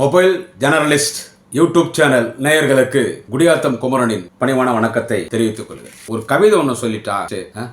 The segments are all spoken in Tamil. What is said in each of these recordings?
மொபைல் ஜெனரலிஸ்ட் யூடியூப் சேனல் நேயர்களுக்கு குடியாத்தம் குமரனின் பணிவான வணக்கத்தை தெரிவித்துக் கொள்கிறேன். ஒரு கவிதை ஒன்று சொல்லிட்டா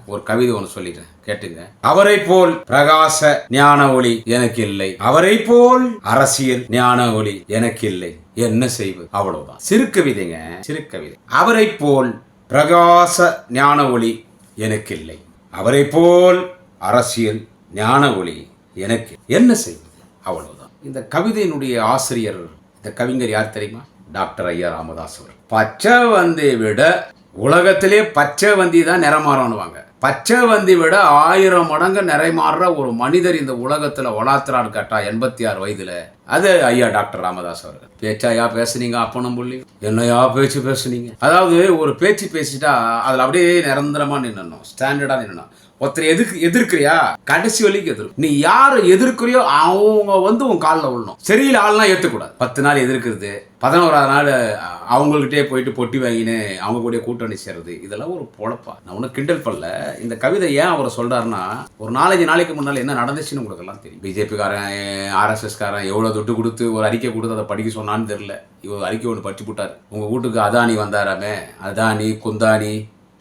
ஒரு கவிதை ஒன்று சொல்லிட்டேன் கேட்டுங்க அவரை போல் பிரகாச ஞான ஒளி எனக்கு இல்லை. அவரை போல் அரசியல் ஞான ஒளி எனக்கு இல்லை. என்ன செய்வது? அவ்வளவுதான். சிறு கவிதைங்க சிறு கவிதை. அவரை போல் பிரகாச ஞான ஒளி எனக்கு இல்லை. அவரை போல் அரசியல் ஞான ஒளி எனக்கு என்ன செய்வது? அவ்வளவு இந்த கவிதையினுடைய ஆசிரியர் இந்த கவிஞர் யார் தெரியுமா? டாக்டர் ஐயா ராமதாஸ் அவர். பச்சை வந்தி விட உலகத்திலே பச்சை வந்தி தான் நிறமாறணுவாங்க பச்சை வந்தி விட ஆயிரம் மடங்கு நிறைமாறுற ஒரு மனிதர் இந்த உலகத்தில் வளாத்திரான்னு கேட்டா எண்பத்தி ஆறு வயதில். அது ஐயா டாக்டர் ராமதாஸ் அவர்கள். பேச்சாயா பேசுனீங்க அப்பனும் புள்ளி என்னையா பேச்சு பேசுனீங்க? அதாவது ஒரு பேச்சு பேசிட்டா அதில் அப்படியே நிரந்தரமாக நின்னணும் ஸ்டாண்டர்டாக நின்னணும். ஒருத்தர் எதிர்க்கு எதிர்க்கிறியா? கடைசி வலிக்கு எதிரும் நீ யாரை எதிர்க்கிறியோ அவங்க வந்து உன் காலில் விழணும். சரியில்லை ஆள்லாம் ஏற்றக்கூடாது பத்து நாள் எதிர்க்கிறது பதினோராது நாள் அவங்கள்கிட்டே போயிட்டு பொட்டி வாங்கினு அவங்க கூட கூட்டணி சேர்றது இதெல்லாம் ஒரு பொழப்பா. நான் ஒன்றும் கிண்டல் பண்ணல. இந்த கவிதை ஏன் அவரை சொல்கிறாருன்னா ஒரு நாலஞ்சு நாளைக்கு முன்னால் என்ன நடந்துச்சுன்னு உங்களுக்கு எல்லாம் தெரியும். பிஜேபிக்காரன் ஆர்எஸ்எஸ்காரன் எவ்வளோ துட்டு கொடுத்து ஒரு அறிக்கை கொடுத்து அதை படிக்க சொன்னான்னு தெரில இவர் அறிக்கை ஒன்று படிச்சு போட்டார். உங்கள் வீட்டுக்கு அதானி வந்தாராமே? அதானி குந்தானி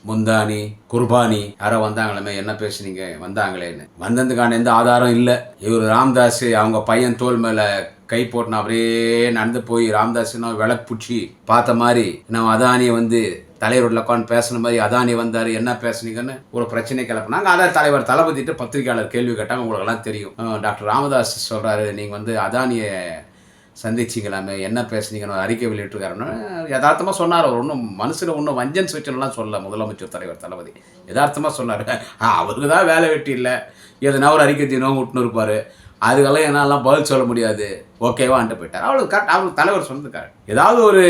முந்தானி குர்பானி யாரோ வந்தாங்களே என்ன பேசுனீங்க? வந்தாங்களேன்னு. வந்ததுக்கான எந்த ஆதாரம் இல்லை. இவர் ராம்தாஸ் அவங்க பையன் தோல் மேலே கை போட்டுனா அப்படியே நடந்து போய் ராம்தாஸ்னா விளக்குச்சி பார்த்த மாதிரி நம்ம அதானியை வந்து தலைவரோட உட்காந்து பேசுன மாதிரி அதானி வந்தார் என்ன பேசுனீங்கன்னு ஒரு பிரச்சனை கிளப்புனாங்க அதான் தலைவர் தளபதிட்டு பத்திரிகையாளர் கேள்வி கேட்டாங்க உங்களுக்கெல்லாம் தெரியும். டாக்டர் ராமதாஸ் சொல்கிறாரு நீங்கள் வந்து அதானியை சந்திச்சிங்களாமே என்ன பேசுனீங்கன்னு அறிக்கை வெளியிட்டிருக்காருன்னு யதார்த்தமாக சொன்னார். அவர் ஒன்றும் மனசில் ஒன்றும் வஞ்சன் சுவிச்சன்லாம் சொல்ல முதலமைச்சர் தலைவர் தளபதி. யதார்த்தமாக சொன்னார். அவருக்கு தான் வேலை வெட்டி இல்லை. எதுனா ஒரு அறிக்கை தினம் விட்டுன்னு இருப்பார். அதுக்கெல்லாம் என்னாலாம் பதில் சொல்ல முடியாது. ஓகேவான்ட்டு போயிட்டார். அவளுக்கு கரெக்ட் அவளுக்கு தலைவர் சொன்னதுக்காரு ஏதாவது ஒரு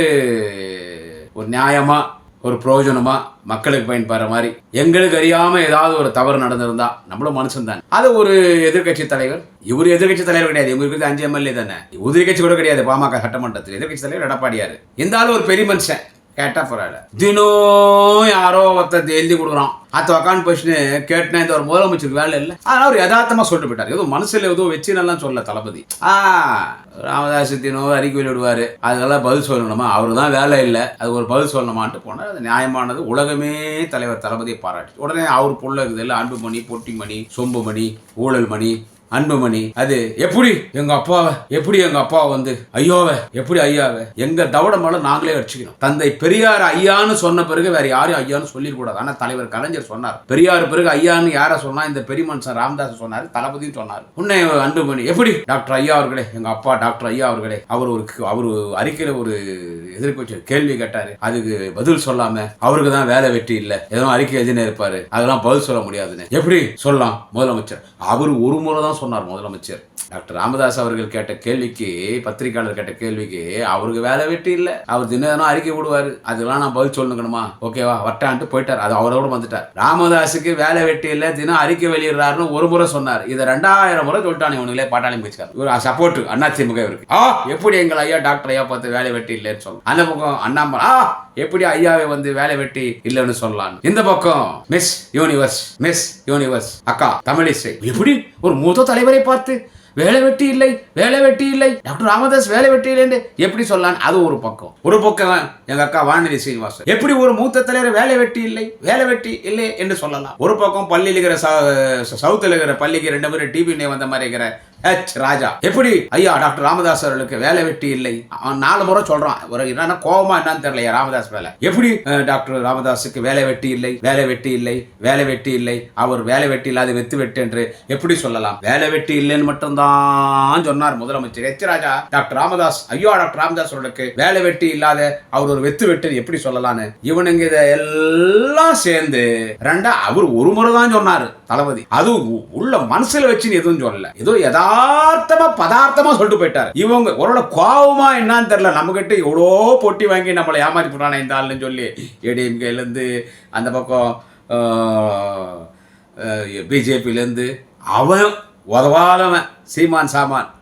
ஒரு நியாயமாக ஒரு பிரயோஜனமாக மக்களுக்கு பயன்படுற மாதிரி. எங்களுக்கு அறியாமல் ஏதாவது ஒரு தவறு நடந்திருந்தா நம்மளும் மனுஷன் தான். அது ஒரு எதிர்க்கட்சி தலைவர். இவர் எதிர்க்கட்சி தலைவர் கிடையாது. இவங்களுக்கு இருக்கிறது அஞ்சு எம்எல்ஏ தானே. உதிரிக்கட்சி கூட கிடையாது. பாமக சட்டமன்றத்தில். எதிர்க்கட்சி தலைவர் எடப்பாடியார். இருந்தாலும் ஒரு பெரிய மனுஷன். கேட்டால் பரவாயில்ல. தினம் யாரோ ஒருத்தர் எழுதி கொடுக்குறான். அத்த உக்காந்து போச்சுன்னு கேட்டேன் இந்த ஒரு முதலமைச்சருக்கு வேலை இல்லை. ஆனால் அவர் யதார்த்தமாக சொல்லிட்டு போயிட்டார். எதுவும் மனசில் எதுவும் வச்சுனெல்லாம் சொல்ல தளபதி. ஆ ராமதாஸ் தினம் அறிக்கை வெளியிடுவாரு அதெல்லாம் பதில் சொல்லணுமா? அவர் தான் வேலை இல்லை. அது ஒரு பதில் சொல்லணுமான்ட்டு போனால் அது நியாயமானது. உலகமே தலைவர் தளபதியை பாராட்டி. உடனே அவர் பொருள் இருக்குது இல்லை. அன்புமணி பொட்டிமணி சொம்புமணி ஊழல் மணி அன்புமணி அது எப்படி? எங்க அப்பாவை? எப்படி எங்க அப்பாவை வந்து? ஐயோவை எப்படி ஐயாவை? எங்க தவட மேல நாங்களே அடிச்சுக்கிறோம் தந்தை பெரியார் ஐயான்னு சொன்ன பிறகு வேற யாரும் ஐயான்னு சொல்லிடக்கூடாது. ஆனா தலைவர் கலைஞர் சொன்னார். பெரியார் பிறகு ஐயான்னு யார சொன்னா? இந்த பெரிய மனுஷன் ராமதாஸ் சொன்னார் தளபதியும் சொன்னார். உன்னை அன்புமணி எப்படி? டாக்டர் ஐயா அவர்களே எங்க அப்பா டாக்டர் ஐயா அவர்களே அவர் ஒரு அவர் அறிக்கையில ஒரு எதிர்கட்சி கேள்வி கேட்டாரு. அதுக்கு பதில் சொல்லாம அவருக்கு தான் வேலை வெற்றி இல்ல. ஏதோ அறிக்கை எதுன்னு இருப்பாரு. அதெல்லாம் பதில் சொல்ல முடியாதுன்னு. எப்படி? சொல்லலாம். முதலமைச்சர். அவர் ஒரு முறை தான் சொன்னார் முதலமைச்சர் டாக்டர் ராமதாஸ் அவர்கள் கேட்ட கேள்விக்கு பத்திரிகையாளர் கேட்ட கேள்விக்கு அவருக்கு வேலை வெட்டி இல்லை. அவர் தினம் தினம் அறிக்கை விடுவாரு அதெல்லாம் நான் பதில் சொல்லணுக்கணுமா ஓகேவா வட்டான்ட்டு போயிட்டார். அது அவரோட வந்துட்டார். ராமதாஸுக்கு வேலை வெட்டி இல்லை தினம் அறிக்கை வெளியிடுறாருன்னு ஒரு முறை சொன்னார். இதை ரெண்டாயிரம் முறை சொல்லிட்டானே உனங்களே பாட்டாளி பேச்சுக்கார் இவர் சப்போர்ட் அண்ணா திமுக இவருக்கு. ஆ எப்படி எங்கள் ஐயா டாக்டர் ஐயா பார்த்து வேலை வெட்டி இல்லைன்னு சொல்லலாம் அந்த பக்கம் அண்ணாமலை ஆ எப்படி ஐயாவை வந்து வேலை வெட்டி இல்லைன்னு சொல்லலாம் இந்த பக்கம் மிஸ் யூனிவர்ஸ் மிஸ் யூனிவர்ஸ் அக்கா தமிழிசை. எப்படி? ஒரு மூத்த தலைவரை பார்த்து வேலை வெட்டி இல்லை வேலை வெட்டி இல்லை. டாக்டர் ராமதாஸ் வேலை வெட்டி இல்லைன்னு எப்படி சொல்லலாம் அது ஒரு பக்கம். ஒரு பக்கம் எங்க அக்கா வானதி சீனிவாசன். எப்படி ஒரு மூத்த தலைவர் வேலை வெட்டி இல்லை வேலை வெட்டி இல்லை என்று சொல்லலாம். ஒரு பக்கம் பள்ளியில் இருக்கிற ச- சவுத்தில் இருக்கிற பள்ளிக்கு ரெண்டு பேரும் டிவி நே வந்த மாதிரி இருக்கிற ஹெச் ராஜா. எப்படி? ஐயா டாக்டர் ராமதாஸ் அவர்களுக்கு வேலை வெட்டி இல்லை. அவன் நாலு முறை சொல்றான். ஒரு என்னன்னா கோபமா என்னன்னு தெரியல ராமதாஸ் வேலை எப்படி? டாக்டர் ராமதாஸுக்கு வேலை வெட்டி இல்லை வேலை வெட்டி இல்லை வேலை வெட்டி இல்லை. அவர் வேலை வெட்டி இல்லாத வெத்து வெட்டு என்று எப்படி சொல்லலாம்? வேலை வெட்டி இல்லைன்னு மட்டும்தான் சொன்னார் முதலமைச்சர். H Raja doctor Ramadoss. ஐயோ டாக்டர் ராமதாஸ் அவர்களுக்கு வேலை வெட்டி இல்லாத அவர் ஒரு வெத்து வெட்டு எப்படி சொல்லலாம்னு இவனுங்க இதை எல்லாம் சேர்ந்து ரெண்டா அவர் ஒரு முறை தான் சொன்னாரு. தளபதி. அது உ- உள்ள மனசுல வச்சுன்னு எதுவும் சொல்லல. ஏதோ யதார்த்தமா பதார்த்தமா சொல்லிட்டு போயிட்டாரு. இவங்க ஒரு கோவமா என்னன்னு தெரியல. நம்ம கிட்ட எவ்வளோ பொட்டி வாங்கி நம்மளை ஏமாத்தி போட்டானே இந்த ஆளுன்னு சொல்லி. ஏடிஎம்கேலேருந்து அந்த பக்கம் பிஜேபிலேருந்து அவன் உதவாதவன். சீமான் சாமான்.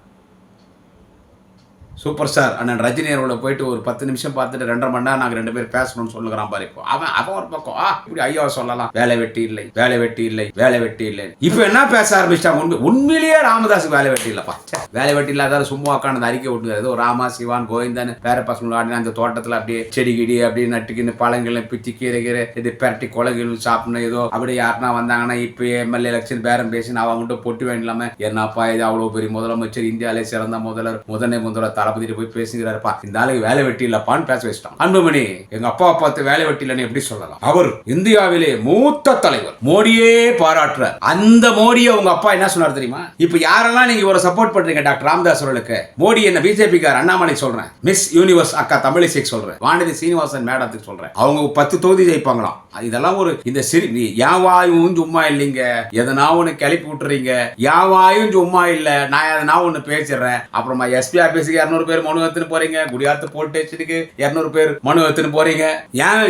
சூப்பர் ஸ்டார் அண்ணன் ரஜினி அவர்களை போயிட்டு ஒரு பத்து நிமிஷம் பார்த்துட்டு ரெண்டரை மணி நேரம் நாங்கள் ரெண்டு பேர் பேசணும்னு சொல்லுகிறான் பாரு இப்போ. அவன் அவன் ஒரு பக்கம் ஆ இப்படி ஐயா சொல்லலாம். வேலை வெட்டி இல்லை வேலை வெட்டி இல்லை வேலை வெட்டி இல்லை. இப்போ என்ன பேச ஆரம்பிச்சிட்டாங்க உண்மை உண்மையிலேயே ராமதாஸுக்கு வேலை வெட்டி இல்லைப்பா. வேலை வெட்டி இல்லாத சும்மா உட்காந்து அறிக்கை விட்டுங்க ஏதோ ராமா சிவான் கோவிந்தன் பேர பசங்களோட ஆடின அந்த தோட்டத்தில் அப்படியே செடி கிடி அப்படியே நட்டுக்கின்னு பழங்கள் பிச்சு கீரை கீரை இது பெரட்டி குலகில் சாப்பிடணும். ஏதோ அப்படி யாருனா வந்தாங்கன்னா இப்போ எம்எல்ஏ எலெக்ஷன் பேரம் பேசி அவன் மட்டும் பொட்டி வேண்டலாம என்னப்பா இது அவ்வளோ பெரிய முதலமைச்சர்? இந்தியாவிலே சிறந்த முதல்வர் முதன்மை முதல்வர் தளபதி போய் பேசுகிறாருப்பா. இந்த ஆளுக்கு வேலை வெட்டி இல்லப்பான்னு பேச வச்சிட்டான். அன்புமணி எங்க அப்பா பார்த்து வேலை வெட்டி இல்லைன்னு எப்படி சொல்லலாம்? அவர் இந்தியாவிலே மூத்த தலைவர். மோடியே பாராட்டுற அந்த மோடியை உங்க அப்பா என்ன சொன்னார் தெரியுமா? இப்ப யாரெல்லாம் நீங்க ஒரு சப்போர்ட் பண்றீங்க டாக்டர் ராமதாஸ் அவர்களுக்கு? மோடி என்ன பிஜேபி கார் அண்ணாமலை சொல்றேன். மிஸ் யூனிவர்ஸ் அக்கா தமிழிசைக்கு சொல்றேன். வானதி சீனிவாசன் மேடத்துக்கு சொல்றேன். அவங்க பத்து தொகுதி ஜெயிப்பாங்களாம். இதெல்லாம் ஒரு இந்த சிறு நீ என் சும்மா இல்லைங்க. எதனா ஒன்று கிளப்பி விட்டுறீங்க. யாவாயும் சும்மா இல்ல. நான் எதனா ஒன்று பேசிடுறேன். அப்புறமா எஸ்பி ஆஃபீஸுக்கு இரநூறு பேர் மனு எடுத்துன்னு போறீங்க குடியாத்து போலீஸ் இரநூறு பேர் மனு எடுத்துன்னு போறீங்க. ஏன்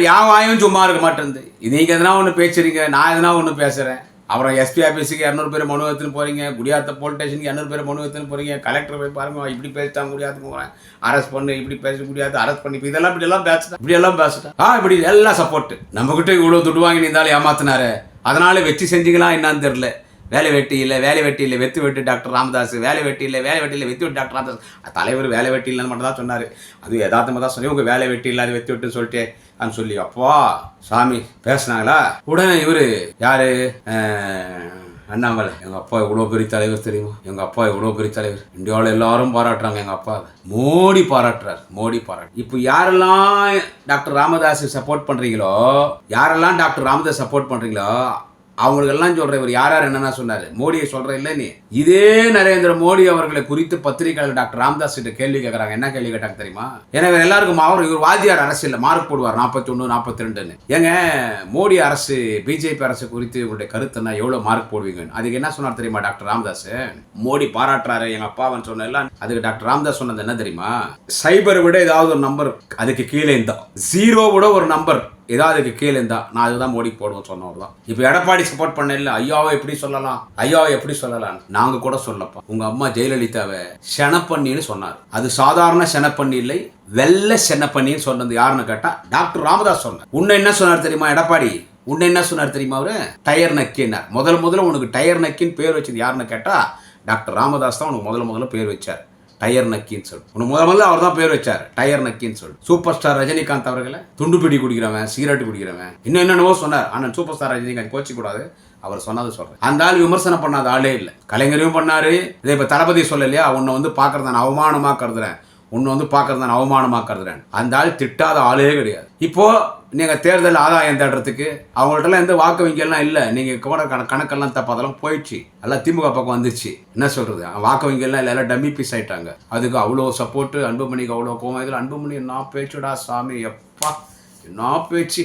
என் சும்மா இருக்க மாட்டேங்குது. நீங்க எதனா ஒன்று பேசுறீங்க நான் எதனா ஒன்று பேசுறேன். அப்புறம் எஸ்பி ஆஃபீஸுக்கு இரநூறு பேர் மனு எடுத்துன்னு போறீங்க குடியாத்த போலீஸ் ஸ்டேஷனுக்கு இரநூறு பேர் மனு எடுத்துன்னு போறீங்க கலெக்டர் போய் பாருங்க இப்படி பேசிட்டாங்க குடியாத்துக்கு போகிறேன் அரெஸ்ட் பண்ணு இப்படி பேச முடியாது அரெஸ்ட் பண்ணி. இப்போ இதெல்லாம் இப்படி எல்லாம் பேசுறேன் இப்படி எல்லாம் பேசுறேன் ஆ இப்படி எல்லாம் சப்போர்ட் நம்ம இவ்வளோ துட்டு வாங்கி இருந்தாலும் ஏமாத்தினாரு. அதனால வச்சு செஞ்சீங்களா என்னன்னு தெரியல. வேலை வெட்டி இல்லை வேலை வெட்டி இல்லை வெத்து வெட்டு டாக்டர் ராமதாஸ் வேலை வெட்டி இல்லை வேலை வெட்டி இல்லை வெத்து வெட்டு டாக்டர் ராமதாஸ் தலைவர் வேலை வெட்டி இல்லைன்னு மட்டும் தான் சொன்னார். அது யதார்த்தமாக தான் சொல்லி உங்கள் வேலை வெட்டி இல்லாத வெத்து வெட்டுன்னு சொல்லிட்டு அப்படின்னு சொல்லி. அப்பா சாமி பேசினாங்களா? உடனே இவர் யார்? அண்ணாமலை. எங்கள் அப்பா இவ்வளோ பெரிய தலைவர் தெரியுமா? எங்கள் அப்பா இவ்வளோ பெரிய தலைவர். இந்தியாவில் எல்லாரும் பாராட்டுறாங்க எங்கள் அப்பா. மோடி பாராட்டுறார். மோடி பாராட்டு. இப்போ யாரெல்லாம் டாக்டர் ராமதாஸ் சப்போர்ட் பண்ணுறீங்களோ யாரெல்லாம் டாக்டர் ராமதாஸ் சப்போர்ட் பண்ணுறீங்களோ அவங்களுக்கெல்லாம் சொல்கிற இவர் யார் யார் என்னென்ன சொன்னார்? மோடியை சொல்கிற இல்லை நீ. இதே நரேந்திர மோடி அவர்களை குறித்து பத்திரிகையாளர் டாக்டர் ராம்தாஸ் கிட்ட கேள்வி கேட்குறாங்க என்ன கேள்வி கேட்டாங்க தெரியுமா? எனவே எல்லாருக்கும் அவர் இவர் வாத்தியார் அரசியல் மார்க் போடுவார் நாற்பத்தொன்று நாற்பத்தி ரெண்டுன்னு ஏங்க மோடி அரசு பிஜேபி அரசு குறித்து உங்களுடைய கருத்துனா எவ்வளோ மார்க் போடுவீங்க அதுக்கு என்ன சொன்னார் தெரியுமா டாக்டர் ராம்தாஸ்? மோடி பாராட்டுறாரு எங்கள் அப்பாவன் சொன்ன எல்லாம். அதுக்கு டாக்டர் ராம்தாஸ் சொன்னது என்ன தெரியுமா? சைபர் விட ஏதாவது ஒரு நம்பர் அதுக்கு கீழே இருந்தோம் ஜீரோ விட ஒரு நம்பர் ஏதாவது கீழே இருந்தா நான் அதுதான் மோடி போடுவேன் சொன்னவர் தான் இப்போ எடப்பாடி சப்போர்ட் பண்ண இல்லை ஐயாவை எப்படி சொல்லலாம்? ஐயாவை எப்படி சொல்லலாம் நாங்க கூட சொல்லப்பா. உங்க அம்மா ஜெயலலிதாவை செனப்பண்ணின்னு சொன்னார். அது சாதாரண செனப்பண்ணி இல்லை வெள்ளை செனப்பண்ணின்னு சொன்னது யாருன்னு கேட்டா டாக்டர் ராமதாஸ் சொன்னார். உன்னை என்ன சொன்னார் தெரியுமா எடப்பாடி? உன்னை என்ன சொன்னார் தெரியுமா அவரு? டயர் நக்கின்னார் முதல் முதல்ல உனக்கு டயர் நக்கின்னு பேர் வச்சது யாருன்னு கேட்டா டாக்டர் ராமதாஸ் தான் உனக்கு முதல்ல முதல்ல பேர் வச்சார். டயர் நக்கின்னு சொல்லு உனக்கு முதல் முதல்ல அவர் தான் பேர் வச்சார். டயர் நக்கின்னு சொல்லு சூப்பர் ஸ்டார் ரஜினிகாந்த் அவர்களை துண்டு பிடி குடிக்கிறவன் சிகரெட் குடிக்கிறவன் இன்னும் என்னென்னவோ சொன்னார். ஆனால் சூப்பர் ஸ்டார் ரஜினிகாந்த் கோச்சிக்க கூடாது அவர் சொன்னது சொல்றேன். அந்த ஆள் விமர்சனம் பண்ணாத ஆளே இல்லை. கலைஞரையும் பண்ணாரு. இதே இப்போ தளபதி சொல்லலையா? உன்னை வந்து பார்க்கறத நான் அவமானமா கருதுறேன். உன்னை வந்து பார்க்கறது நான் அவமானமா கருதுறேன் அந்த ஆள் திட்டாத ஆளே கிடையாது. இப்போ நீங்கள் தேர்தல் ஆதாயம் தேடுறதுக்கு அவங்கள்ட்டலாம் எந்த வாக்கு வங்கியெல்லாம் இல்லை. நீங்கள் கூட கண கணக்கெல்லாம் தப்பாதெல்லாம் போயிடுச்சு. எல்லாம் திமுக பக்கம் வந்துச்சு என்ன சொல்கிறது வாக்கு வங்கியெல்லாம் இல்லை. எல்லாம் டம்மி பீஸ் ஆகிட்டாங்க அதுக்கு அவ்வளோ சப்போர்ட்டு அன்புமணிக்கு அவ்வளோ கோவம். இதில் அன்புமணி என்ன பேச்சுடா சாமி? எப்பா என்ன பேச்சு?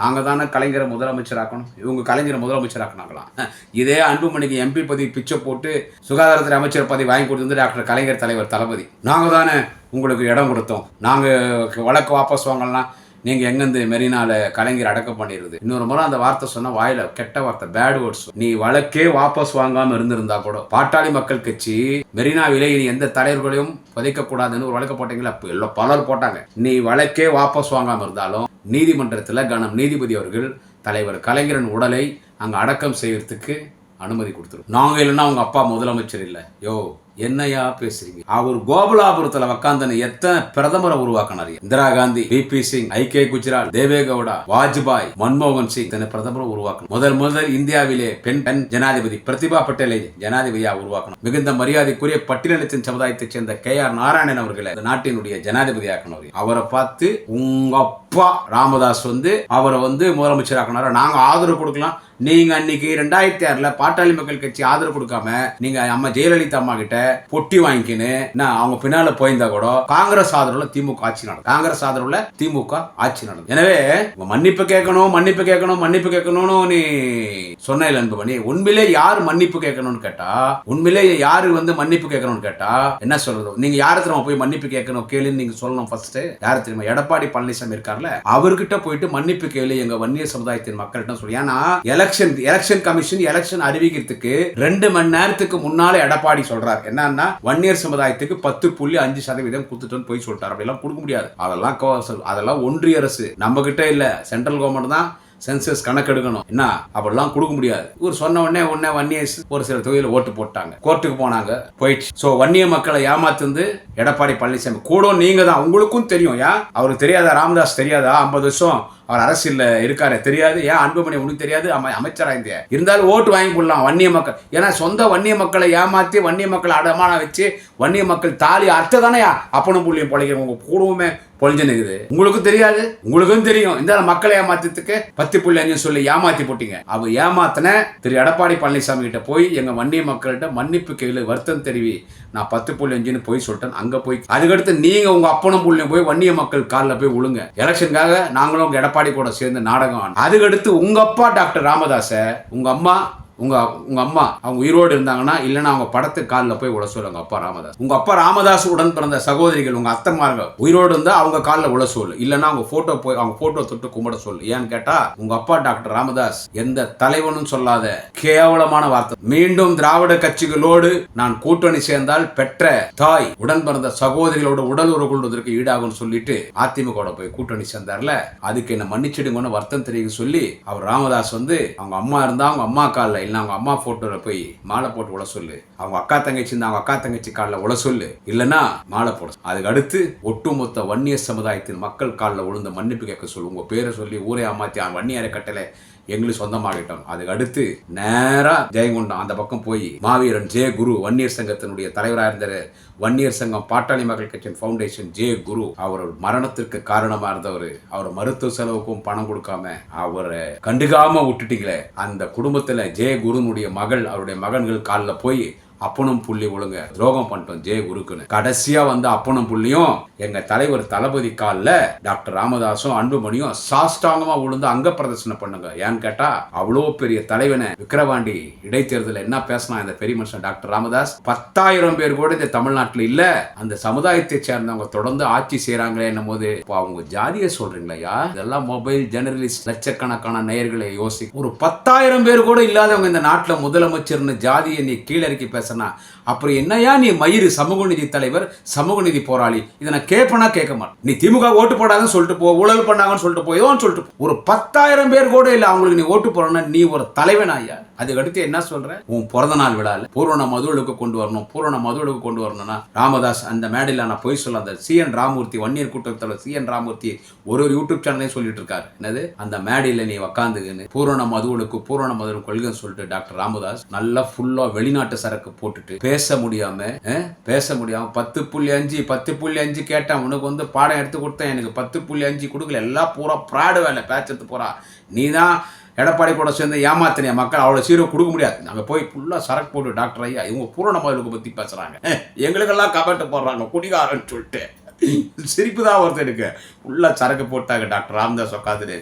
நாங்கள் தானே கலைஞரை முதலமைச்சராக்கணும்? இவங்க கலைஞரை முதலமைச்சராக்கினாங்களாம் இதே அன்புமணிக்கு எம்பி பதவி பிச்சை போட்டு சுகாதாரத்துறை அமைச்சர் பதவி வாங்கி கொடுத்துருந்து டாக்டர் கலைஞர் தலைவர் தளபதி. நாங்கள் தானே உங்களுக்கு இடம் கொடுத்தோம். நாங்கள் வழக்கு வாபஸ் வாங்கலாம். நீங்கள் எங்கேருந்து மெரினால கலைஞர் அடக்கம் பண்ணிடுது இன்னொரு முறை அந்த வார்த்தை சொன்னால் வாயில கெட்ட வார்த்தை பேட் வேர்ட்ஸ் நீ வழக்கே வாபஸ் வாங்காமல் இருந்திருந்தா கூட பாட்டாளி மக்கள் கட்சி மெரினாவிலே நீ எந்த தலைவர்களையும் புதைக்க கூடாதுன்னு ஒரு வழக்கு போட்டீங்களா அப்ப எல்லாம் பலர் போட்டாங்க. நீ வழக்கே வாபஸ் வாங்காமல் இருந்தாலும் நீதிமன்றத்தில் கனம் நீதிபதி அவர்கள் தலைவர் கலைஞரின் உடலை அங்கே அடக்கம் செய்யறதுக்கு அனுமதி கொடுத்துரும் நாங்கள் இல்லைன்னா அவங்க அப்பா முதலமைச்சர் இல்லை. யோ என்னையா பேசுறீங்க? அவர் கோகுலாபுரத்துல உக்காந்து எத்தனை பிரதமரை உருவாக்கினார்? இந்திரா காந்தி பிபி சிங் ஐ கே குஜரால் தேவேகவுடா வாஜ்பாய் மன்மோகன் சிங் இத்தனை பிரதமரை உருவாக்கணும். முதல் முதல் இந்தியாவிலே பெண் பெண் ஜனாதிபதி பிரதிபா பட்டேலை ஜனாதிபதியா உருவாக்கணும். மிகுந்த மரியாதைக்குரிய பட்டியலினத்தின் சமுதாயத்தைச் சேர்ந்த கே ஆர் நாராயணன் அவர்களை இந்த நாட்டினுடைய ஜனாதிபதியாக்கணும். அவரை பார்த்து உங்க அப்பா ராமதாஸ் வந்து அவரை வந்து முதலமைச்சராக்கினாரா. நாங்க ஆதரவு கொடுக்கலாம். நீங்க அன்னைக்கு ரெண்டாயிரத்தி ஆறுல பாட்டாளி மக்கள் கட்சி ஆதரவு கொடுக்காம நீங்க அம்மா ஜெயலலிதா அம்மா கிட்ட பொட்டி வாங்கிக்கின்னு நான் அவங்க பின்னால போயிருந்தா கூட காங்கிரஸ் ஆதரவுல திமுக ஆட்சி நடக்கும். காங்கிரஸ் ஆதரவுல திமுக ஆட்சி நடக்கும். எனவே மன்னிப்பு கேட்கணும் மன்னிப்பு கேட்கணும் மன்னிப்பு கேட்கணும்னு நீ சொன்ன அன்புமணி உண்மையிலே யார் மன்னிப்பு கேட்கணும்னு கேட்டா உண்மையிலே யாரு வந்து மன்னிப்பு கேட்கணும்னு கேட்டா என்ன சொல்றது? நீங்க யாரு திரும்ப போய் மன்னிப்பு கேட்கணும் கேளுன்னு நீங்க சொல்லணும் ஃபர்ஸ்ட் யாரு தெரியுமா? எடப்பாடி பழனிசாமி இருக்காரு இருக்கார்ல அவர்கிட்ட போயிட்டு மன்னிப்பு கேளு எங்க வன்னியர் சமுதாயத்தின் மக்கள்கிட்ட சொல்லி. ஏன்னா எலெக்ஷன் எலெக்ஷன் கமிஷன் எலெக்ஷன் அறிவிக்கிறதுக்கு ரெண்டு மணி நேரத்துக்கு முன்னாலே எடப்பாடி சொல்றார். என்னன்னா வன்னியர் சமுதாயத்துக்கு பத்து புள்ளி அஞ்சு சதவீதம் கொடுத்துட்டோன்னு போய் சொல்லிட்டார். அப்படிலாம் கொடுக்க முடியாது. அதெல்லாம் அதெல்லாம் ஒன்றிய அரசு. நம்ம கிட்ட இல்ல. சென்ட்ரல் கவர்மெண்ட் தான். சென்சஸ் கணக்கெடுக்கணும். என்ன? அப்படிலாம் கொடுக்க முடியாது. இவர் சொன்ன உடனே உடனே வன்னியர்ஸ் ஒரு சில தொகுதியில் ஓட்டு போட்டாங்க. கோர்ட்டுக்கு போனாங்க. போயிடுச்சு. ஸோ வன்னிய மக்களை ஏமாத்துந்து எடப்பாடி பழனிசாமி. கூட நீங்க தான் உங்களுக்கும் தெரியும் ஏன் அவருக்கு தெரியாதா? ராமதாஸ் தெரியாதா? ஐம்பது வருஷம் அவர் அரசியலில் இருக்காரு தெரியாது. ஏன் அன்புமணி உனக்கு தெரியாது? அமை அமைச்சராக இருந்தே இருந்தாலும் ஓட்டு வாங்கி கொள்ளலாம் வன்னிய மக்கள். ஏன்னா சொந்த வன்னிய மக்களை ஏமாத்தி வன்னிய மக்களை அடமான வச்சு வன்னிய மக்கள் தாலி அர்த்த தானே அப்பனும் புள்ளியும் பொழைக்கிறவங்க உங்க கூடவுமே பொழிஞ்சு உங்களுக்கும் தெரியாது உங்களுக்கும் தெரியும். இந்த மக்களை ஏமாத்தத்துக்கு பத்து புள்ளி அஞ்சு சொல்லி ஏமாத்தி போட்டீங்க. அவ ஏமாத்தின திரு எடப்பாடி பழனிசாமி கிட்ட போய் எங்க வன்னிய மக்கள்கிட்ட மன்னிப்பு கையில் வருத்தம் தெரிவி. நான் பத்து புள்ளி அஞ்சுன்னு போய் சொல்லிட்டேன் அங்க போய். அதுக்கடுத்து நீங்க உங்க அப்பனும் புள்ளியும் போய் வன்னிய மக்கள் காலில் போய் விழுங்க. எலெக்ஷனுக்காக நாங்களும் உங்க எடப்பாடி கூட சேர்ந்து நாடகம் அதுக்கடுத்து உங்க அப்பா டாக்டர் ராமதாச உங்க அம்மா உங்கள் உங்கள் அம்மா அவங்க உயிரோடு இருந்தாங்கன்னா இல்லைன்னா அவங்க படத்து காலில் போய் விட உங்கள் அப்பா ராமதாஸ். உங்கள் அப்பா ராமதாஸ் உடன் பிறந்த சகோதரிகள் உங்கள் அத்தைமாருங்க உயிரோடு இருந்தால் அவங்க காலில் விழ சொல்லு. இல்லைன்னா அவங்க ஃபோட்டோ போய் அவங்க ஃபோட்டோ தொட்டு கும்பிட சொல்லு. ஏன்னு கேட்டால் உங்கள் அப்பா டாக்டர் ராமதாஸ் எந்த தலைவனும் சொல்லாத கேவலமான வார்த்தை. மீண்டும் திராவிட கட்சிகளோடு நான் கூட்டணி சேர்ந்தால் பெற்ற தாய் உடன் பிறந்த சகோதரிகளோட உடல் உறவு கொள்வதற்கு ஈடாகும்னு சொல்லிட்டு அதிமுக போய் கூட்டணி சேர்ந்தார்ல அதுக்கு என்ன மன்னிச்சிடுங்கன்னு வருத்தம் தெரிவிக்க சொல்லி அவர் ராமதாஸ் வந்து அவங்க அம்மா இருந்தா அவங்க அம்மா காலில் இல்லை அவங்க அம்மா போட்டோல போய் மாலை போட்டு உள்ள சொல்லு. அவங்க அக்கா தங்கச்சி இருந்தா அவங்க அக்கா தங்கச்சி காலில் உள்ள சொல்லு. இல்லைன்னா மாலை போட அதுக்கு அடுத்து ஒட்டுமொத்த வன்னிய சமுதாயத்தின் மக்கள் காலில் விழுந்த மன்னிப்பு கேட்க சொல்லு. உங்க பேரை சொல்லி ஊரே அம்மாத்தி வன்னியாரை கட்டலை. எங்களுக்கு சொந்தமாகிட்டோம் அதுக்கு அடுத்து நேராக ஜெயங்கொண்டம் அந்த பக்கம் போய் மாவீரன் ஜே குரு வன்னியர் சங்கத்தினுடைய தலைவராக இருந்தார் வன்னியர் சங்கம் பாட்டாளி மக்கள் கட்சியின் ஃபவுண்டேஷன் ஜே குரு அவர் மரணத்திற்கு காரணமாக இருந்தவர். அவர் மருத்துவ செலவுக்கும் பணம் கொடுக்காம அவரை கண்டுக்காம விட்டுட்டீங்களே. அந்த குடும்பத்தில் ஜே குருனுடைய மகள் அவருடைய மகன்கள் காலில் போய் அப்பனும் புள்ளி ஒழுங்க. துரோகம் பண்ணிட்டோம் ஜெய குருக்குன்னு கடைசியா வந்து அப்பனும் புள்ளியும் எங்க தலைவர் தளபதி காலில் டாக்டர் ராமதாசும் அன்புமணியும் சாஷ்டாங்கமா விழுந்து அங்க பிரதர்சனம் பண்ணுங்க. ஏன்னு கேட்டா அவ்வளோ பெரிய தலைவனை விக்கிரவாண்டி இடைத்தேர்தலில் என்ன பேசினா இந்த பெரிய மனுஷன் டாக்டர் ராமதாஸ்? பத்தாயிரம் பேர் கூட இந்த தமிழ்நாட்டில் இல்ல. அந்த சமுதாயத்தை சேர்ந்தவங்க தொடர்ந்து ஆட்சி செய்யறாங்களே என்னும் போது இப்போ அவங்க ஜாதியை சொல்றீங்களா இதெல்லாம் மொபைல் ஜெர்னலிஸ்ட் லட்சக்கணக்கான நேயர்களை யோசி ஒரு பத்தாயிரம் பேர் கூட இல்லாதவங்க இந்த நாட்டில் முதலமைச்சர்னு ஜாதியை நீ கீழறக்கி பேசினா அப்புறம் என்னையா நீ மயிறு சமூக நீதி தலைவர் சமூக நீதி போராளி? இதை நான் கேட்பனா கேட்க மாட்டேன். நீ திமுக ஓட்டு போடாதுன்னு சொல்லிட்டு போ ஊழல் பண்ணாங்கன்னு சொல்லிட்டு போயோன்னு சொல்லிட்டு ஒரு பத்தாயிரம் பேர் கூட இல்லை அவங்களுக்கு நீ ஓட்டு போறேன்னா நீ ஒரு தலைவன் ஐயா அதுக்கடுத்து என்ன சொல்கிறேன் உன் பிறந்த நாள் விழால பூரண மதுவலுக்கு கொண்டு வரணும். பூரண மதுவலுக்கு கொண்டு வரணும்னா ராமதாஸ் அந்த மேடையில் நான் போய் சொல்ல அந்த சி என் ராமூர்த்தி வன்னியர் கூட்டத்தில் சி என் ராமூர்த்தி ஒரு ஒரு யூடியூப் சேனலையும் சொல்லிட்டு இருக்காரு. என்னது? அந்த மேடையில் நீ உக்காந்துக்குன்னு பூரண மதுவலுக்கு பூரண மதுவல் கொள்கைன்னு சொல்லிட்டு டாக்டர் ராமதாஸ் நல்லா ஃபுல்லா வெளிநாட்டு சரக்கு போட்டுட்டு பேச முடியாம பேச முடியாம பத்து புள்ளி அஞ்சு பத்து புள்ளி அஞ்சு கேட்டேன். உனக்கு வந்து பாடம் எடுத்து கொடுத்தேன். எனக்கு பத்து புள்ளி அஞ்சு கொடுக்கல. எல்லாம் பூரா ப்ராடு வேலை. பேச்சத்து பூரா நீ தான் எடப்பாடி கூட சேர்ந்து ஏமாத்தினிய மக்கள் அவ்வளோ சீரோ கொடுக்க முடியாது. நாங்கள் போய் ஃபுல்லாக சரக்கு போட்டு டாக்டர் ஐயா இவங்க பூரண மதுளுக்கு பற்றி பேசுகிறாங்க எங்களுக்கெல்லாம் கமெண்ட் போடுறாங்க. குடிகாரன்னு சொல்லிட்டு. சிரிப்பு தான் வருது ஃபுல்லாக சரக்கு போட்டாங்க டாக்டர் ராம்தாஸ் உட்காந்துட்டு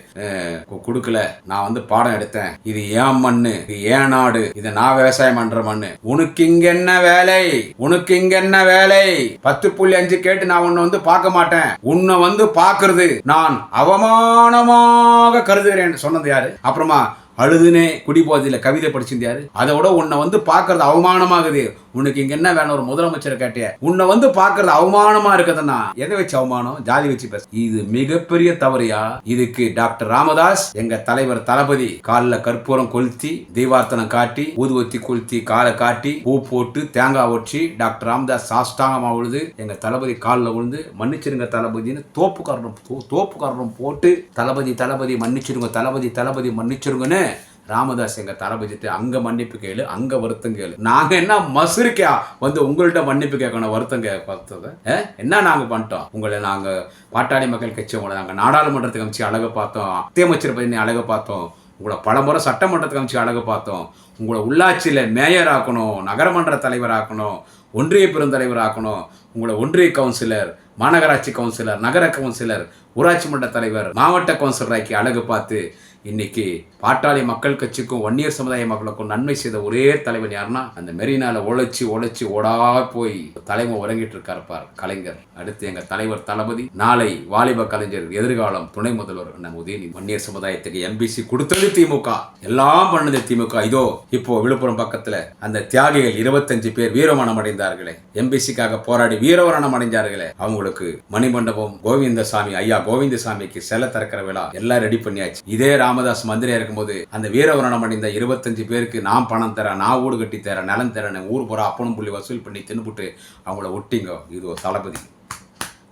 கொடுக்கல. நான் வந்து பாடம் எடுத்தேன். இது ஏன் மண்ணு? இது ஏன் நாடு? இது நான் விவசாயம் பண்ற மண்ணு. உனக்கு இங்க என்ன வேலை? உனக்கு இங்க என்ன வேலை? பத்து புள்ளி அஞ்சு கேட்டு நான் உன்னை வந்து பார்க்க மாட்டேன். உன்னை வந்து பார்க்கறது நான் அவமானமாக கருதுகிறேன் சொன்னது யாரு? அப்புறமா அழுதுனே குடிபோதையில் கவிதை படிச்சிருந்தாரு அதை விட உன்னை வந்து பார்க்கறது அவமானமாகுது. உனக்கு இங்க என்ன வேணும்? ஒரு முதலமைச்சரை கேட்டிய? உன்னை வந்து பார்க்கறது அவமானமா இருக்குதுன்னா எதை வச்சு அவமானம்? ஜாதி வச்சு பேச. இது மிகப்பெரிய தவறியா? இதுக்கு டாக்டர் ராமதாஸ் எங்க தலைவர் தளபதி காலில் கற்பூரம் கொளுத்தி தீபார்த்தனம் காட்டி ஊதுவத்தி கொளுத்தி காலை காட்டி பூ போட்டு தேங்காய் ஒற்றி டாக்டர் ராமதாஸ் சாஷ்டாங்கமா விழுது எங்க தளபதி காலில் விழுந்து மன்னிச்சிருங்க தளபதினு தோப்பு காரணம் தோப்பு காரணம் போட்டு தளபதி தளபதி மன்னிச்சிருங்க தளபதி தளபதி மன்னிச்சிருங்கன்னு ராமதாஸ் எங்க தளபதிட்டு அங்க மன்னிப்பு கேளு அங்க வருத்தம் கேளு. நாங்க என்ன மசுரிக்கா? வந்து உங்கள்ட்ட மன்னிப்பு கேட்கணும் வருத்தம் கேட்கறது என்ன நாங்க பண்ணிட்டோம்? உங்களை நாங்க பாட்டாளி மக்கள் கட்சி உங்களை நாங்க நாடாளுமன்றத்துக்கு அமைச்சு அழக பார்த்தோம். அத்தியமைச்சர் பதி அழக பார்த்தோம். உங்களை பலமுறை சட்டமன்றத்துக்கு அமைச்சு அழக பார்த்தோம். உங்களை உள்ளாட்சியில் மேயர் ஆக்கணும் நகரமன்ற தலைவர் ஆக்கணும் ஒன்றிய பெருந்தலைவர் ஆக்கணும் உங்களை ஒன்றிய கவுன்சிலர் மாநகராட்சி கவுன்சிலர் நகர கவுன்சிலர் ஊராட்சி மன்ற தலைவர் மாவட்ட கவுன்சிலர் ஆக்கி அழகு பார்த்து இன்னைக்கு பாட்டாளி மக்கள் கட்சிக்கும் வன்னியர் சமுதாய மக்களுக்கும் நன்மை செய்த ஒரே தலைவன் யாருன்னா அந்த மெரினால உழைச்சி உழைச்சி ஓடா போய் தலைமை உறங்கிட்டு இருக்கார் பார் கலைஞர். அடுத்து எங்க தலைவர் தளபதி. நாளை வாலிப கலைஞர் எதிர்காலம் துணை முதல்வர் நம்ம உதயநிதி. வன்னியர் சமுதாயத்துக்கு எம்பிசி கொடுத்தது திமுக. எல்லாம் பண்ணது திமுக. இதோ இப்போ விழுப்புரம் பக்கத்துல அந்த தியாகிகள் இருபத்தஞ்சு பேர் வீரமரணம் அடைந்தார்களே. எம்பிசிக்காக போராடி வீரமரணம் அடைஞ்சார்களே. அவங்களுக்கு மணிமண்டபம் கோவிந்தசாமி ஐயா கோவிந்தசாமிக்கு செல திறக்கிற விழா எல்லாம் ரெடி பண்ணியாச்சு. இதே ராமதாஸ் மந்திரியாக இருக்கும்போது அந்த வீரவரணம் அடைந்த இருபத்தஞ்சு பேருக்கு நான் பணம் தரேன் நான் வீடு கட்டி தரேன் நிலம் தரேன் ஊர் போகிற அப்பனும் புள்ளி வசூல் பண்ணி தின்னுபுட்டு அவங்கள ஒட்டிங்க. இது ஒரு தளபதி.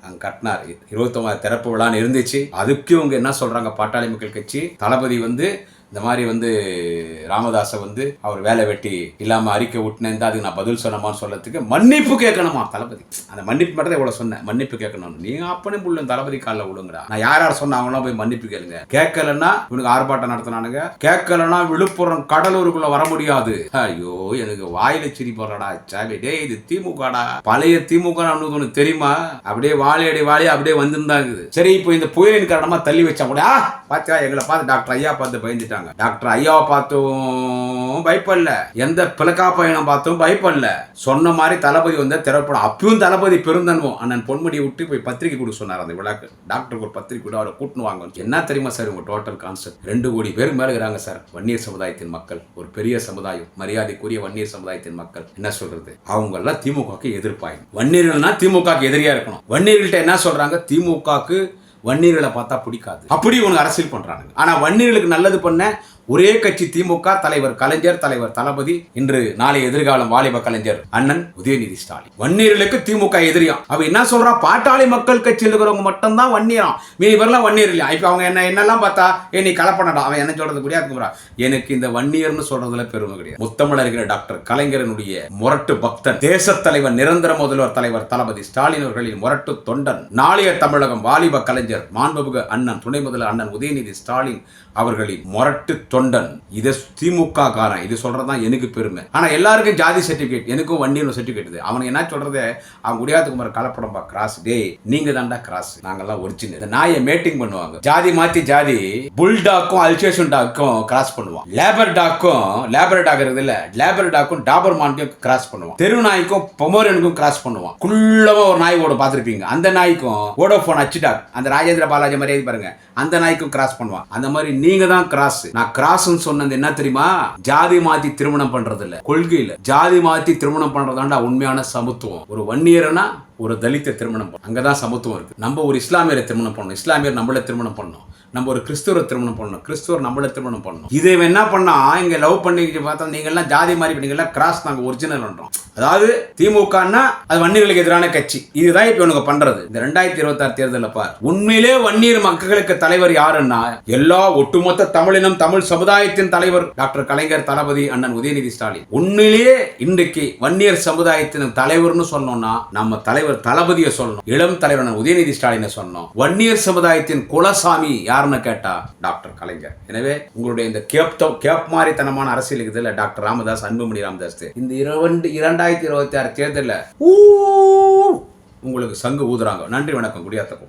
அங்கே கட்டினார். இருபத்தொம்பது திறப்பு விழான்னு இருந்துச்சு. அதுக்கு இவங்க என்ன சொல்றாங்க பாட்டாளி மக்கள் கட்சி? தளபதி வந்து இந்த மாதிரி வந்து ராமதாஸை வந்து அவர் வேலை வெட்டி இல்லாமல் அறிக்கை விட்டுனேன் அதுக்கு நான் பதில் சொன்னமான்னு சொல்கிறதுக்கு மன்னிப்பு கேட்கணுமா தளபதி? அந்த மன்னிப்பு மட்டும் தான் இவ்வளோ சொன்னேன். மன்னிப்பு கேட்கணும் நீ அப்பனே புள்ள தளபதி காலில் விழுங்கடா நான் யார் யார் சொன்ன போய் மன்னிப்பு கேளுங்க. கேட்கலன்னா இவனுக்கு ஆர்ப்பாட்டம் நடத்தினானுங்க. கேட்கலன்னா விழுப்புரம் கடலூருக்குள்ள வர முடியாது. ஐயோ எனக்கு வாயில சிரி போடுறடா சாவி டேய் இது திமுகடா. பழைய திமுக உனக்கு தெரியுமா? அப்படியே வாழையடி வாழை அப்படியே வந்திருந்தாங்க. சரி இப்போ இந்த புயலின் காரணமா தள்ளி வச்சா கூட ஆ எங்களை பார்த்து டாக்டர் ஐயா பார்த்து பயந்துட்டாங்க டாக்டர் ஐயாவை பார்த்தும் பயப்படல. எந்த பிளக்கா பயணம் பார்த்தும் பயப்படல. சொன்ன மாதிரி தளபதி வந்த திறப்பட அப்பயும் தளபதி பெருந்தன்மம் அண்ணன் பொன்முடியை விட்டு போய் பத்திரிக்கை கொடுக்க சொன்னார் அந்த விழாக்கு டாக்டருக்கு ஒரு பத்திரிக்கை கூட அவரை கூட்டின்னு வாங்க என்ன தெரியுமா சார் உங்க டோட்டல் கான்செப்ட் ரெண்டு கோடி பேருக்கு மேலே இருக்கிறாங்க சார். வன்னியர் சமுதாயத்தின் மக்கள். ஒரு பெரிய சமுதாயம். மரியாதைக்குரிய வன்னியர் சமுதாயத்தின் மக்கள். என்ன சொல்றது? அவங்க எல்லாம் திமுகக்கு எதிர்ப்பாங்க வன்னியர்கள்னா திமுகவுக்கு எதிரியா இருக்கணும். வன்னியர்கள்ட்ட என்ன சொல்றாங்க? திமுகக்கு வன்னியர்களை பார்த்தா பிடிக்காது. அப்படி உனக்கு அரசியல் பண்றானுங்க. ஆனா வன்னியர்களுக்கு நல்லது பண்ண ஒரே கட்சி திமுக தலைவர் கலைஞர் தலைவர் தளபதி இன்று நாளை எதிர்காலம் வாலிப கலைஞர் அண்ணன் உதயநிதி ஸ்டாலின். வன்னியர்களுக்கு திமுக எதிரியாம். அவ என்ன சொல்றா? பாட்டாளி மக்கள் கட்சியில் இருக்கிறவங்க மட்டும்தான் வன்னியராம். மீதி பேர்லாம் வன்னியர் இல்லையா? இப்ப அவங்க என்ன என்னெல்லாம் பார்த்தா ஏ நீ கலப்படா அவன் என்ன சொல்றது? கிடையாது எனக்கு இந்த வன்னியர்னு சொல்றதுல பெருமை கிடையாது. முத்தமிழ் டாக்டர் கலைஞரனுடைய முரட்டு பக்தன் தேச தலைவர் நிரந்தர முதல்வர் தலைவர் தளபதி ஸ்டாலின் அவர்களின் முரட்டு தொண்டன் நாளைய தமிழகம் வாலிப கலைஞர் மாண்புமிகு அண்ணன் துணை முதல்வர் அண்ணன் உதயநிதி ஸ்டாலின் அவர்களின் முரட்டு தொண்டன். இதை திமுக காரன். இது சொல்றதுதான் எனக்கு பெருமை. ஆனால் எல்லாருக்கும் ஜாதி சர்டிஃபிகேட் எனக்கும் வண்டியில் சர்டிபிகேட் அவனுக்கு என்ன சொல்றது அவன் குடியாத்துக்குமார் கலப்படம்பா கிராஸ் டேய் நீங்கள் தான்டா கிராஸ் நாங்கெல்லாம் ஒரிஜினல் இந்த நாயை மேட்டிங் பண்ணுவாங்க. ஜாதி மாத்தி ஜாதி புல்டாக்கும் அல்சேஷன் டாக்கும் கிராஸ் பண்ணுவான். லேபர் டாக்கும் லேபர் டாக் இருக்குது இல்லை லேபர் டாக்கும் டாபர் மான்க்கும் கிராஸ் பண்ணுவான். தெரு நாய்க்கும் பொமோரனுக்கும் கிராஸ் பண்ணுவான். குள்ளமாக ஒரு நாய் ஓட பார்த்துருப்பீங்க. அந்த நாய்க்கும் ஓடோஃபோன் அச்சு டாக் அந்த ராஜேந்திர பாலாஜி மாதிரி பாருங்க. அந்த நாய்க்கும் கிராஸ் பண்ணுவான். அந்த மாதிரி நீங்க தான் கிராஸ் நான் கிராஸ்னு சொன்னது என்ன தெரியுமா? ஜாதி மாத்தி திருமணம் பண்றது இல்ல கொள்கையில ஜாதி மாத்தி திருமணம் பண்றதாண்டா உண்மையான சமத்துவம். ஒரு வன்னியர்னா ஒரு தலித்தை திருமணம் அங்கே தான் சமத்துவம் இருக்குது நம்ம ஒரு இஸ்லாமியரை திருமணம் பண்ணணும். இஸ்லாமியர் நம்மளை திருமணம் பண்ணணும். நம்ம ஒரு கிறிஸ்துவரை திருமணம் பண்ணணும். கிறிஸ்துவர் நம்மளை திருமணம் பண்ணணும். இதை என்ன பண்ணா? இங்கே லவ் பண்ணி பார்த்தா நீங்கள்லாம் ஜாதி மாதிரி நீங்க கிராஸ் நாங்கள் ஒரிஜினல் பண்ணுறோம் அதாவது திமுகன்னா அது வன்னியர்களுக்கு எதிரான கட்சி. இதுதான் இப்போ இவனுக்கு பண்ணுறது இந்த ரெண்டாயிரத்தி இருபத்தி ஆறு தேர்தலில் பார். உண்மையிலே வன்னியர் மக்களுக்கு தலைவர் யாருன்னா எல்லா ஒட்டுமொத்த தமிழினம் தமிழ் சமுதாயத்தின் தலைவர் டாக்டர் கலைஞர் தளபதி அண்ணன் உதயநிதி ஸ்டாலின். உண்மையிலேயே இன்றைக்கு வன்னியர் சமுதாயத்தின் தலைவர்னு சொன்னோம்னா நம்ம தலைவர் தளபதியை சொல்லணும். இளம் தலைவர் உதயநிதி ஸ்டாலினை சொன்னோம் வன்னியர் சமுதாயத்தின் குலசாமி யாருன்னு கேட்டா டாக்டர் கலைஞர். எனவே உங்களுடைய இந்த கேப் கேப் மாதிரித்தனமான அரசியல் இதுல டாக்டர் ராமதாஸ் அன்புமணி ராமதாஸ். இந்த இரண்டு இரண்டாயிரத்தி இருபத்தி ஆறு தேர்தலில் உங்களுக்கு சங்கு ஊதுறாங்க. நன்றி வணக்கம். குடியாத்தக்கும்